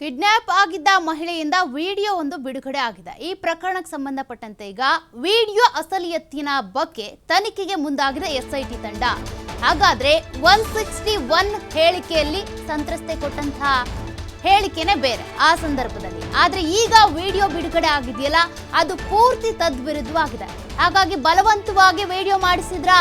Kidnap ಆಗಿದ್ದ ಮಹಿಳೆಯಿಂದ video ಒಂದು ಬಿಡುಗಡೆ ಆಗಿದೆ. ಈ ಪ್ರಕರಣಕ್ಕೆ ಸಂಬಂಧಪಟ್ಟಂತೆ ಈಗ ವಿಡಿಯೋ ಅಸಲಿಯತ್ತಿನ ಬಗ್ಗೆ ತನಿಖೆಗೆ ಮುಂದಾಗಿದೆ ಎಸ್ಐಟಿ ತಂಡ. ಹಾಗಾದ್ರೆ ಒನ್ ಸಿಕ್ಸ್ಟಿ ಒನ್ ಹೇಳಿಕೆಯಲ್ಲಿ ಸಂತ್ರಸ್ತೆ ಕೊಟ್ಟಂತಹ ಹೇಳಿಕೆನೆ ಬೇರೆ ಆ ಸಂದರ್ಭದಲ್ಲಿ. ಆದ್ರೆ ಈಗ ವಿಡಿಯೋ ಬಿಡುಗಡೆ ಆಗಿದೆಯಲ್ಲ, ಅದು ಪೂರ್ತಿ ತದ್ವಿರುದ್ಧವಾಗಿದೆ. ಹಾಗಾಗಿ ಬಲವಂತವಾಗಿ ವಿಡಿಯೋ ಮಾಡಿಸಿದ್ರಾ?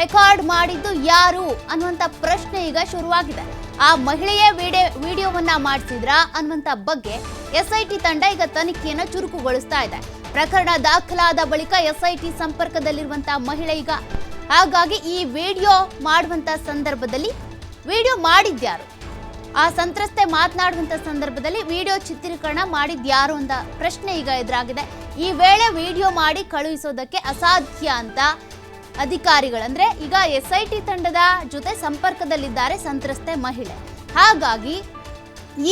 ರೆಕಾರ್ಡ್ ಮಾಡಿದ್ದು ಯಾರು ಅನ್ನುವಂತ ಪ್ರಶ್ನೆ ಈಗ ಶುರುವಾಗಿದೆ. ಆ ಮಹಿಳೆಯೇ ವಿಡಿಯೋ ವಿಡಿಯೋವನ್ನ ಮಾಡಿಸಿದ್ರ ಅನ್ನುವಂತ ಬಗ್ಗೆ ಎಸ್ಐಟಿ ತಂಡ ಈಗ ತನಿಖೆಯನ್ನ ಚುರುಕುಗೊಳಿಸ್ತಾ ಇದೆ. ಪ್ರಕರಣ ದಾಖಲಾದ ಬಳಿಕ ಎಸ್ಐಟಿ ಸಂಪರ್ಕದಲ್ಲಿರುವಂತಹ ಮಹಿಳೆ ಈಗ ಹಾಗಾಗಿ ಈ ವಿಡಿಯೋ ಮಾಡುವಂತ ಸಂದರ್ಭದಲ್ಲಿ ವಿಡಿಯೋ ಮಾಡಿದ್ಯಾರು. ಆ ಸಂತ್ರಸ್ತೆ ಮಾತನಾಡುವಂತ ಸಂದರ್ಭದಲ್ಲಿ ವಿಡಿಯೋ ಚಿತ್ರೀಕರಣ ಮಾಡಿದ್ಯಾರು ಅಂತ ಪ್ರಶ್ನೆ ಈಗ ಎದುರಾಗಿದೆ. ಈ ವೇಳೆ ವಿಡಿಯೋ ಮಾಡಿ ಕಳುಹಿಸೋದಕ್ಕೆ ಅಸಾಧ್ಯ ಅಂತ ಅಧಿಕಾರಿಗಳಂದ್ರೆ ಈಗ ಎಸ್ ಐ ಟಿ ತಂಡದ ಜೊತೆ ಸಂಪರ್ಕದಲ್ಲಿದ್ದಾರೆ ಸಂತ್ರಸ್ತೆ ಮಹಿಳೆ. ಹಾಗಾಗಿ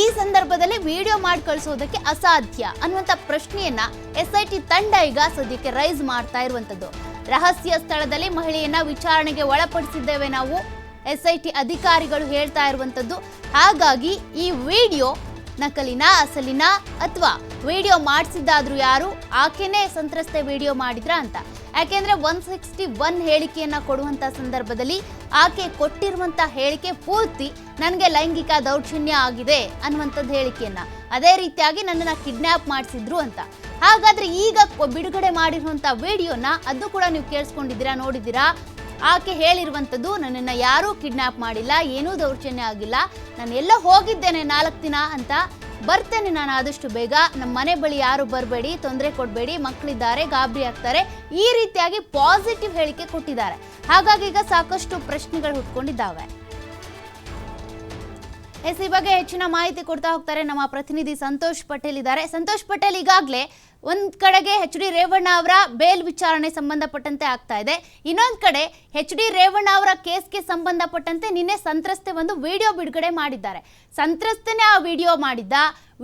ಈ ಸಂದರ್ಭದಲ್ಲಿ ವಿಡಿಯೋ ಮಾಡಿ ಕಳಿಸೋದಕ್ಕೆ ಅಸಾಧ್ಯ ಅನ್ನುವಂಥ ಪ್ರಶ್ನೆಯನ್ನ ಎಸ್ ಐ ಟಿ ತಂಡ ಈಗ ಸದ್ಯಕ್ಕೆ ರೈಸ್ ಮಾಡ್ತಾ ಇರುವಂಥದ್ದು ರಹಸ್ಯ ಸ್ಥಳದಲ್ಲಿ ಮಹಿಳೆಯನ್ನ ವಿಚಾರಣೆಗೆ ಒಳಪಡಿಸಿದ್ದೇವೆ ನಾವು ಎಸ್ ಐ ಟಿ ಅಧಿಕಾರಿಗಳು ಹೇಳ್ತಾ ಇರುವಂತದ್ದು. ಹಾಗಾಗಿ ಈ ವಿಡಿಯೋ ನಕಲಿನ, ಅಸಲಿನ ಅಥವಾ ವಿಡಿಯೋ ಮಾಡಿಸಿದ್ದಾದ್ರೂ ಯಾರು ಆಕೆನೇ ಸಂತ್ರಸ್ತೆ ವಿಡಿಯೋ ಮಾಡಿದ್ರ ಅಂತ. ಯಾಕೆಂದ್ರೆ ಒನ್ ಸಿಕ್ಸ್ಟಿ ಒನ್ ಹೇಳಿಕೆಯನ್ನ ಕೊಡುವಂತ ಸಂದರ್ಭದಲ್ಲಿ ಆಕೆ ಕೊಟ್ಟಿರುವಂತ ಹೇಳಿಕೆ ಪೂರ್ತಿ ನನಗೆ ಲೈಂಗಿಕ ದೌರ್ಜನ್ಯ ಆಗಿದೆ ಅನ್ನುವಂಥದ್ದು ಹೇಳಿಕೆಯನ್ನ. ಅದೇ ರೀತಿಯಾಗಿ ನನ್ನನ್ನ ಕಿಡ್ನ್ಯಾಪ್ ಮಾಡಿಸಿದ್ರು ಅಂತ. ಹಾಗಾದ್ರೆ ಈಗ ಬಿಡುಗಡೆ ಮಾಡಿರುವಂತ ವಿಡಿಯೋನ ಅದು ಕೂಡ ನೀವು ಕೇಳಿಸ್ಕೊಂಡಿದ್ದೀರಾ, ನೋಡಿದ್ದೀರಾ? ಆಕೆ ಹೇಳಿರುವಂಥದ್ದು ನನ್ನನ್ನು ಯಾರೂ ಕಿಡ್ನಾಪ್ ಮಾಡಿಲ್ಲ, ಏನೂ ದೌರ್ಜನ್ಯ ಆಗಿಲ್ಲ. ನಾನು ಎಲ್ಲ ಹೋಗಿದ್ದೇನೆ ನಾಲ್ಕು ದಿನ ಅಂತ ಬರ್ತೇನೆ ನಾನು ಆದಷ್ಟು ಬೇಗ. ನಮ್ಮ ಮನೆ ಬಳಿ ಯಾರು ಬರಬೇಡಿ, ತೊಂದರೆ ಕೊಡಬೇಡಿ, ಮಕ್ಕಳಿದ್ದಾರೆ, ಗಾಬರಿ ಆಗ್ತಾರೆ, ಈ ರೀತಿಯಾಗಿ ಪಾಸಿಟಿವ್ ಹೇಳಿಕೆ ಕೊಟ್ಟಿದ್ದಾರೆ. ಹಾಗಾಗಿ ಈಗ ಸಾಕಷ್ಟು ಪ್ರಶ್ನೆಗಳು ಹುಟ್ಕೊಂಡಿದ್ದಾವೆ. ಎಸ್ ಈ ಬಗ್ಗೆ ಹೆಚ್ಚಿನ ಮಾಹಿತಿ ಕೊಡ್ತಾ ಹೋಗ್ತಾರೆ ನಮ್ಮ ಪ್ರತಿನಿಧಿ ಸಂತೋಷ್ ಪಟೇಲ್ ಇದ್ದಾರೆ. ಸಂತೋಷ್ ಪಟೇಲ್, ಈಗಾಗಲೇ ಒಂದ್ ಕಡೆಗೆ ಎಚ್ ಡಿ ರೇವಣ್ಣ ಅವರ ಬೇಲ್ ವಿಚಾರಣೆ ಸಂಬಂಧಪಟ್ಟಂತೆ ಆಗ್ತಾ ಇದೆ. ಇನ್ನೊಂದ್ ಕಡೆ ಎಚ್ ಡಿ ರೇವಣ್ಣ ಅವರ ಕೇಸ್ಗೆ ಸಂಬಂಧಪಟ್ಟಂತೆ ನಿನ್ನೆ ಸಂತ್ರಸ್ತೆ ಒಂದು ವಿಡಿಯೋ ಬಿಡುಗಡೆ ಮಾಡಿದ್ದಾರೆ. ಸಂತ್ರಸ್ತೆನೇ ಆ ವಿಡಿಯೋ ಮಾಡಿದ್ದ,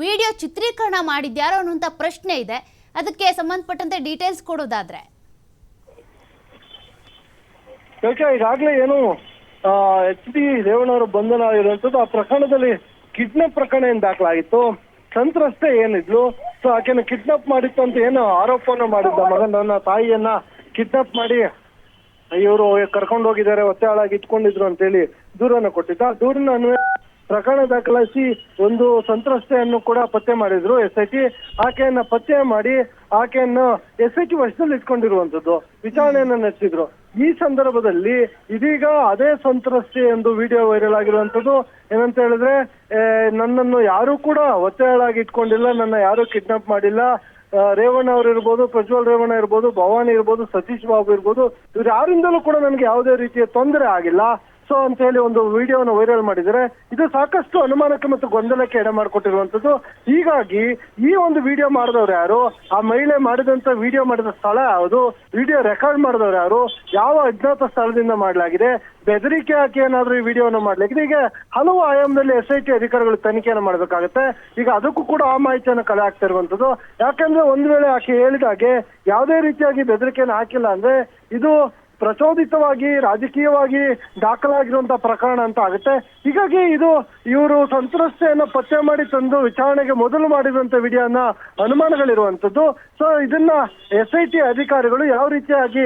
ವಿಡಿಯೋ ಚಿತ್ರೀಕರಣ ಮಾಡಿದ್ಯಾರೋ ಅನ್ನುವಂಥ ಪ್ರಶ್ನೆ ಇದೆ. ಅದಕ್ಕೆ ಸಂಬಂಧಪಟ್ಟಂತೆ ಡೀಟೇಲ್ಸ್ ಕೊಡೋದಾದ್ರೆ. ಈಗಾಗಲೇ ಏನು ಎಚ್ ಡಿ ರೇವಣ್ಣವರ ಬಂಧನ ಆಗಿರುವಂತದ್ದು ಆ ಪ್ರಕರಣದಲ್ಲಿ ಕಿಡ್ನಾಪ್ ಪ್ರಕರಣ ಏನ್ ದಾಖಲಾಗಿತ್ತು. ಸಂತ್ರಸ್ತೆ ಏನಿದ್ಲು? ಸೊ ಆಕೆನ ಕಿಡ್ನಾಪ್ ಮಾಡಿತ್ತು ಅಂತ ಏನು ಆರೋಪವನ್ನು ಮಾಡಿದ್ದ ಮಗನನ್ನ ತಾಯಿಯನ್ನ ಕಿಡ್ನಾಪ್ ಮಾಡಿ ಇವರು ಕರ್ಕೊಂಡು ಹೋಗಿದ್ದಾರೆ ಒತ್ತೆ ಹಾಳಾಗಿ ಇಟ್ಕೊಂಡಿದ್ರು ಅಂತೇಳಿ ದೂರನ್ನ ಕೊಟ್ಟಿದ್ದ. ಆ ದೂರನ್ನ ಅನ್ವಯ ಪ್ರಕರಣ ದಾಖಲಿಸಿ ಒಂದು ಸಂತ್ರಸ್ತೆಯನ್ನು ಕೂಡ ಪತ್ತೆ ಮಾಡಿದ್ರು ಎಸ್ ಐ ಟಿ ಆಕೆಯನ್ನ ಪತ್ತೆ ಮಾಡಿ ಆಕೆಯನ್ನು ಎಸ್ ಐ ಟಿ ವಶದಲ್ಲಿ ಇಟ್ಕೊಂಡಿರುವಂತದ್ದು ವಿಚಾರಣೆಯನ್ನ ನಡೆಸಿದ್ರು. ಈ ಸಂದರ್ಭದಲ್ಲಿ ಇದೀಗ ಅದೇ ಸಂತ್ರಸ್ತೆ ಎಂದು ವಿಡಿಯೋ ವೈರಲ್ ಆಗಿರುವಂತದ್ದು ಏನಂತ ಹೇಳಿದ್ರೆ ನನ್ನನ್ನು ಯಾರು ಕೂಡ ಒತ್ತೆಯಾಳಾಗಿ ಇಟ್ಕೊಂಡಿಲ್ಲ, ನನ್ನ ಯಾರು ಕಿಡ್ನಾಪ್ ಮಾಡಿಲ್ಲ. ರೇವಣ್ಣ ಅವರು ಇರ್ಬೋದು, ಪ್ರಜ್ವಲ್ ರೇವಣ್ಣ ಇರ್ಬೋದು, ಭವಾನಿ ಇರ್ಬೋದು, ಸತೀಶ್ ಬಾಬು ಇರ್ಬೋದು, ಇವ್ರು ಯಾರಿಂದಲೂ ಕೂಡ ನನಗೆ ಯಾವುದೇ ರೀತಿಯ ತೊಂದರೆ ಆಗಿಲ್ಲ. ಸೊ ಅಂತ ಹೇಳಿ ಒಂದು ವಿಡಿಯೋನ ವೈರಲ್ ಮಾಡಿದರೆ ಇದು ಸಾಕಷ್ಟು ಅನುಮಾನಕ್ಕೆ ಮತ್ತು ಗೊಂದಲಕ್ಕೆ ಎಡೆ ಮಾಡಿಕೊಟ್ಟಿರುವಂತದ್ದು ಹೀಗಾಗಿ ಈ ಒಂದು ವಿಡಿಯೋ ಮಾಡಿದವ್ರು ಯಾರು? ಆ ಮಹಿಳೆ ಮಾಡಿದಂತ ವಿಡಿಯೋ ಮಾಡಿದ ಸ್ಥಳ ಯಾವುದು? ವಿಡಿಯೋ ರೆಕಾರ್ಡ್ ಮಾಡಿದವ್ರು ಯಾರು? ಯಾವ ಅಜ್ಞಾತ ಸ್ಥಳದಿಂದ ಮಾಡಲಾಗಿದೆ? ಬೆದರಿಕೆ ಹಾಕಿ ಏನಾದ್ರೂ ಈ ವಿಡಿಯೋನ ಮಾಡ್ಲಿಕ್ಕೆ ಈಗ ಹಲವು ಆಯಾಮದಲ್ಲಿ ಎಸ್ ಐ ಟಿ ಅಧಿಕಾರಿಗಳು ತನಿಖೆಯನ್ನು ಮಾಡಬೇಕಾಗುತ್ತೆ. ಈಗ ಅದಕ್ಕೂ ಕೂಡ ಆ ಮಾಹಿತಿಯನ್ನು ಕಲೆ ಹಾಕ್ತಾ ಇರುವಂತದ್ದು ಯಾಕಂದ್ರೆ ಒಂದ್ ವೇಳೆ ಆಕೆ ಹೇಳಿದಾಗೆ ಯಾವುದೇ ರೀತಿಯಾಗಿ ಬೆದರಿಕೆಯನ್ನು ಹಾಕಿಲ್ಲ ಅಂದ್ರೆ ಇದು ಪ್ರಚೋದಿತವಾಗಿ, ರಾಜಕೀಯವಾಗಿ ದಾಖಲಾಗಿರುವಂತಹ ಪ್ರಕರಣ ಅಂತ ಆಗುತ್ತೆ. ಹೀಗಾಗಿ ಇದು ಇವರು ಸಂತ್ರಸ್ತೆಯನ್ನು ಪತ್ತೆ ಮಾಡಿ ತಂದು ವಿಚಾರಣೆಗೆ ಮೊದಲು ಮಾಡಿದಂತ ವಿಡಿಯೋನ ಅನುಮಾನಗಳಿರುವಂತದ್ದು. ಸೊ ಇದನ್ನ ಎಸ್ ಐ ಟಿ ಅಧಿಕಾರಿಗಳು ಯಾವ ರೀತಿಯಾಗಿ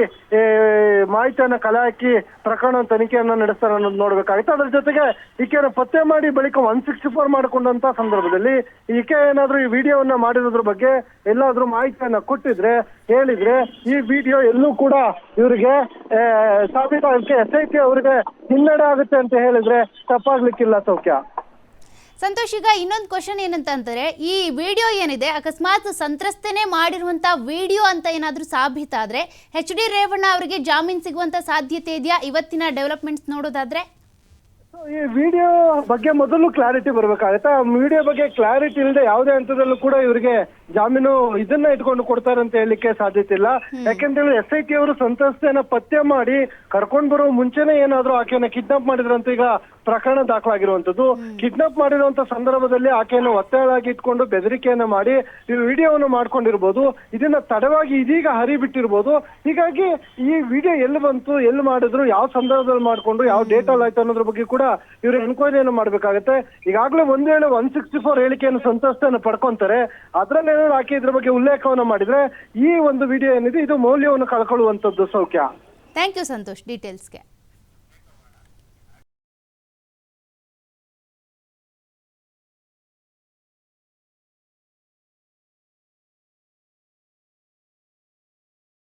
ಮಾಹಿತಿಯನ್ನ ಕಲೆ ಹಾಕಿ ಪ್ರಕರಣ ತನಿಖೆಯನ್ನ ನಡೆಸ್ತಾರೆ ಅನ್ನೋದು ನೋಡ್ಬೇಕಾಗುತ್ತೆ. ಅದ್ರ ಜೊತೆಗೆ ಈಕೆಯನ್ನು ಪತ್ತೆ ಮಾಡಿ ಬಳಿಕ ಒನ್ ಸಿಕ್ಸ್ಟಿ ಫೋರ್ ಮಾಡಿಕೊಂಡಂತ ಸಂದರ್ಭದಲ್ಲಿ ಈಕೆ ಏನಾದ್ರೂ ಈ ವಿಡಿಯೋವನ್ನ ಮಾಡಿರೋದ್ರ ಬಗ್ಗೆ ಎಲ್ಲಾದ್ರೂ ಮಾಹಿತಿಯನ್ನ ಕೊಟ್ಟಿದ್ರೆ ಹೇಳಿದ್ರೆ ಈ ವಿಡಿಯೋ ಎಲ್ಲೂ ಕೂಡ ಇವರಿಗೆ ಸಾಬೀತಾಗಕ್ಕೆ ಎಸ್ ಐ ಟಿ ಅವರಿಗೆ ಹಿನ್ನಡೆ ಆಗುತ್ತೆ ಅಂತ ಹೇಳಿದ್ರೆ ತಪ್ಪಾಗ್ಲಿಕ್ಕಿಲ್ಲ ಸೌಖ್ಯ. ಸಂತೋಷ್, ಈಗ ಇನ್ನೊಂದು ಕ್ವಶನ್ ಏನಂತಂದ್ರೆ ಈ ವಿಡಿಯೋ ಏನಿದೆ, ಅಕಸ್ಮಾತ್ ಸಂತ್ರಸ್ತೇನೆ ಮಾಡಿರುವಂತ ವಿಡಿಯೋ ಅಂತ ಏನಾದ್ರೂ ಸಾಬೀತಾದ್ರೆ ಎಚ್ ಡಿ ರೇವಣ್ಣ ಅವರಿಗೆ ಜಾಮೀನ್ ಸಿಗುವಂತ ಸಾಧ್ಯತೆ ಇದೆಯಾ? ಇವತ್ತಿನ ಡೆವಲಪ್ಮೆಂಟ್ಸ್ ನೋಡೋದಾದ್ರೆ? ಈ ವಿಡಿಯೋ ಬಗ್ಗೆ ಮೊದಲು ಕ್ಲಾರಿಟಿ ಬರ್ಬೇಕಾಗತ್ತೆ? ಆ ವಿಡಿಯೋ ಬಗ್ಗೆ ಕ್ಲಾರಿಟಿ ಇಲ್ಲದೆ ಯಾವುದೇ ಹಂತದಲ್ಲೂ ಕೂಡ ಇವರಿಗೆ ಜಾಮೀನು ಇದನ್ನ ಇಟ್ಕೊಂಡು ಕೊಡ್ತಾರೆ ಅಂತ ಹೇಳಲಿಕ್ಕೆ ಸಾಧ್ಯತೆ ಇಲ್ಲ. ಯಾಕೆಂತೇಳಿ ಎಸ್ ಐ ಟಿ ಅವರು ಸಂತ್ರಸ್ತೆಯನ್ನ ಪತ್ತೆ ಮಾಡಿ ಕರ್ಕೊಂಡ್ ಬರೋ ಮುಂಚೆನೆ ಏನಾದ್ರೂ ಆಕೆಯನ್ನ ಕಿಡ್ನಾಪ್ ಮಾಡಿದ್ರಂತ ಈಗ ಪ್ರಕರಣ ದಾಖಲಾಗಿರುವಂತದ್ದು ಕಿಡ್ನಾಪ್ ಮಾಡಿರುವಂತ ಸಂದರ್ಭದಲ್ಲಿ ಆಕೆಯನ್ನು ಒತ್ತಾಯಾಗಿ ಇಟ್ಕೊಂಡು ಬೆದರಿಕೆಯನ್ನ ಮಾಡಿ ವಿಡಿಯೋವನ್ನು ಮಾಡ್ಕೊಂಡಿರ್ಬೋದು. ಇದನ್ನ ತಡವಾಗಿ ಇದೀಗ ಹರಿಬಿಟ್ಟಿರ್ಬೋದು. ಹೀಗಾಗಿ ಈ ವಿಡಿಯೋ ಎಲ್ಲಿ ಬಂತು ಎಲ್ಲಿ ಮಾಡಿದ್ರು ಯಾವ ಸಂದರ್ಭದಲ್ಲಿ ಮಾಡ್ಕೊಂಡ್ರು ಯಾವ ಡೇಟ್ ಅಲ್ಲಿ ಆಯ್ತು ಅನ್ನೋದ್ರ ಬಗ್ಗೆ ಕೂಡ ಇವರು ಎನ್ಕ್ವೈರಿಯನ್ನು ಮಾಡ್ಬೇಕಾಗತ್ತೆ. ಈಗಾಗಲೇ ಒಂದ್ ವೇಳೆ ಒನ್ ಸಿಕ್ಸ್ಟಿ ಫೋರ್ ಹೇಳಿಕೆಯನ್ನು ಸಂತಸ್ತೆಯನ್ನು ಪಡ್ಕೊಂತಾರೆ. ಅದ್ರಲ್ಲಿ ಏನಾದ್ರು ಆಕೆ ಇದ್ರ ಬಗ್ಗೆ ಉಲ್ಲೇಖವನ್ನ ಮಾಡಿದ್ರೆ ಈ ಒಂದು ವಿಡಿಯೋ ಏನಿದೆ ಇದು ಮೌಲ್ಯವನ್ನು ಕಳ್ಕೊಳ್ಳುವಂತದ್ದು ಸೌಖ್ಯ. Thank you Santosh ಡೀಟೇಲ್ಸ್ಗೆ